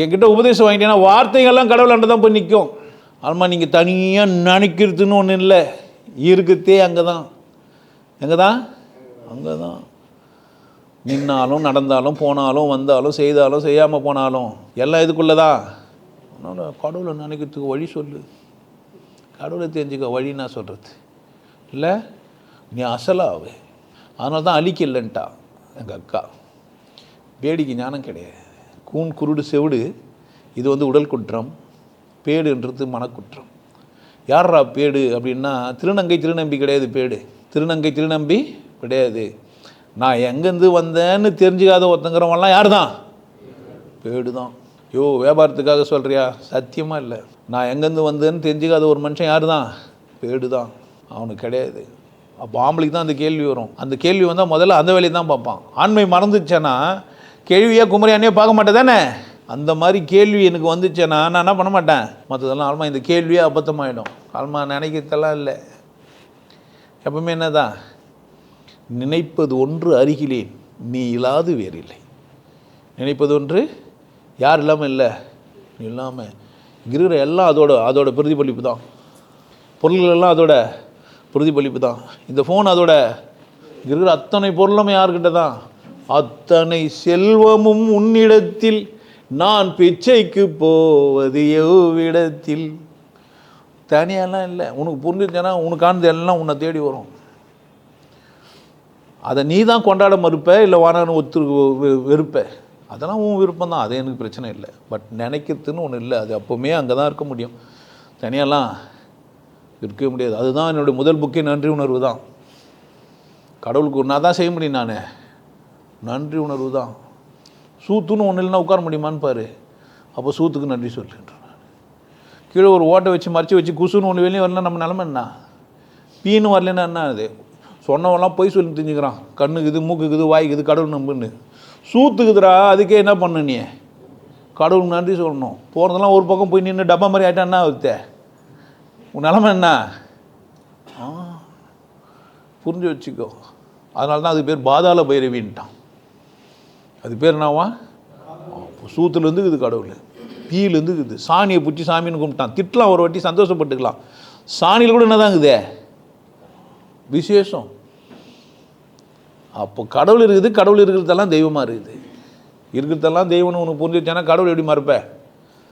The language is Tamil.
என்கிட்ட உபதேசம் வாங்கிட்டீங்கன்னா வார்த்தைகள்லாம் கடவுளாண்ட தான் போய் நிற்கும். ஆல்மா நீங்கள் தனியாக நினைக்கிறதுன்னு ஒன்றும் இல்லை. இருக்கிறதே அங்கே தான் எங்கே தான் அங்கே தான் நின்னாலும் நடந்தாலும் போனாலும் வந்தாலும் செய்தாலும் செய்யாமல் போனாலும் எல்லாம் இதுக்குள்ளே தான் அதனால் கடவுளை நினைக்கிறதுக்கு வழி சொல்லு. கடவுளை தெரிஞ்சுக்க வழி நான் சொல்கிறது இல்லை? நீ அசலாவே அதனால தான் அழிக்க இல்லைன்ட்டா எங்கள் அக்கா. வேடிக்கை ஞானம் கிடையாது. கூன் குருடு செவிடு இது வந்து உடல் குற்றம் பேடுன்றது மனக்குற்றம். யார்ரா பேடு அப்படின்னா திருநங்கை திருநம்பி கிடையாது பேடு. திருநங்கை திருநம்பி கிடையாது. நான் எங்கேருந்து வந்தேன்னு தெரிஞ்சுக்காத ஒருத்தங்கிறவங்களாம் யார் தான் பேடு தான் ஐயோ வியாபாரத்துக்காக சொல்கிறியா சத்தியமாக இல்லை. நான் எங்கேருந்து வந்தேன்னு தெரிஞ்சுக்காத ஒரு மனுஷன் யார் தான் பேடு தான் அவனுக்கு கிடையாது. அப்போ ஆம்பளைக்கு தான் அந்த கேள்வி வரும். அந்த கேள்வி வந்தால் முதல்ல அந்த வேலையை தான் பார்ப்பான். ஆண்மை மறந்துச்சேன்னா கேள்வியாக குமரியானே பார்க்க மாட்டேன் தானே அந்த மாதிரி கேள்வி எனக்கு வந்துச்சேன்னா நான் என்ன பண்ண மாட்டேன்? மற்றதெல்லாம் ஆல்மா இந்த கேள்வியே அபத்தமாயிடும். ஆல்மா நினைக்கிறதெல்லாம் இல்லை. எப்பவுமே என்னதான்? நினைப்பது ஒன்று அருகிலேன் நீ இல்லாது வேறில்லை. நினைப்பது ஒன்று யார் இல்லாமல் இல்லை? நீ இல்லாமல் இருக்கிற எல்லாம் அதோட அதோட பிரதிபலிப்பு தான். பொருள்கள் எல்லாம் அதோட பிரதிபலிப்பு தான். இந்த ஃபோன் அதோட இருக்கிற அத்தனை பொருளும் யார்கிட்ட தான் அத்தனை செல்வமும் உன்னிடத்தில். நான் பிச்சைக்கு போவது எவ்விடத்தில்? தனியாலாம் இல்லை. உனக்கு புரிஞ்சிருச்சேன்னா உனக்கானது எல்லாம் உன்னை தேடி வரும். அதை நீ தான் கொண்டாட மறுப்ப இல்லை வானான்னு ஒத்து வெறுப்ப? அதெல்லாம் உன் விருப்பம் தான் அது எனக்கு பிரச்சனை இல்லை. பட் நினைக்கிறதுன்னு ஒன்று இல்லை. அது அப்போவுமே அங்கே தான் இருக்க முடியும். தனியாலாம் இருக்கவே முடியாது. அதுதான் என்னுடைய முதல் புக்கே நன்றி உணர்வு தான். கடவுளுக்கு நான் தான் செய்ய முடியும் நான். நன்றி உணர்வு தான். சூத்துன்னு ஒன்று இல்லைன்னா உட்கார முடியுமான்னு பாரு. அப்போ சூத்துக்கு நன்றி சொல்லுன்றேன் கீழே ஒரு ஓட்டை வச்சு மறைச்சி வச்சு குசுன்னு ஒன்று வெளியே வரல நம்ம நிலமை என்ன? பீன்னு வரலன்னா என்ன அது சொன்னவெல்லாம் பொய் சொல்லி தெரிஞ்சுக்கிறான். கண்ணுக்குது மூக்குக்குது வாய்க்குது கடவுள் நம்புன்னு. சூத்துக்குதுரா அதுக்கே என்ன பண்ண நீ? கடவுளுக்கு நன்றி சொல்லணும். போகிறதெல்லாம் ஒரு பக்கம் போய் நின்று டப்பா மாதிரி ஆகிட்டா என்ன ஆகுது? உன் நிலமை என்ன? ஆ புரிஞ்சு வச்சுக்கோ. அதனால தான் அது பேர் பாதாள பைரவின்ட்டான். அது பேர் என்னவா? சூத்துலேருந்து இது கடவுள். பீலேருந்து இது சாணியை பிடிச்சி சாமின்னு கும்பிட்டான். திட்டலாம் ஒரு வாட்டி சந்தோஷப்பட்டுக்கலாம். சாணியில் கூட என்னதான் இருக்குதே? விசேஷம். அப்போ கடவுள் இருக்குது கடவுள் இருக்கிறதெல்லாம் தெய்வமாக இருக்குது. இருக்கிறதெல்லாம் தெய்வம்னு உனக்கு புரிஞ்சிருச்சானா கடவுள் எப்படி மறுப்பேன்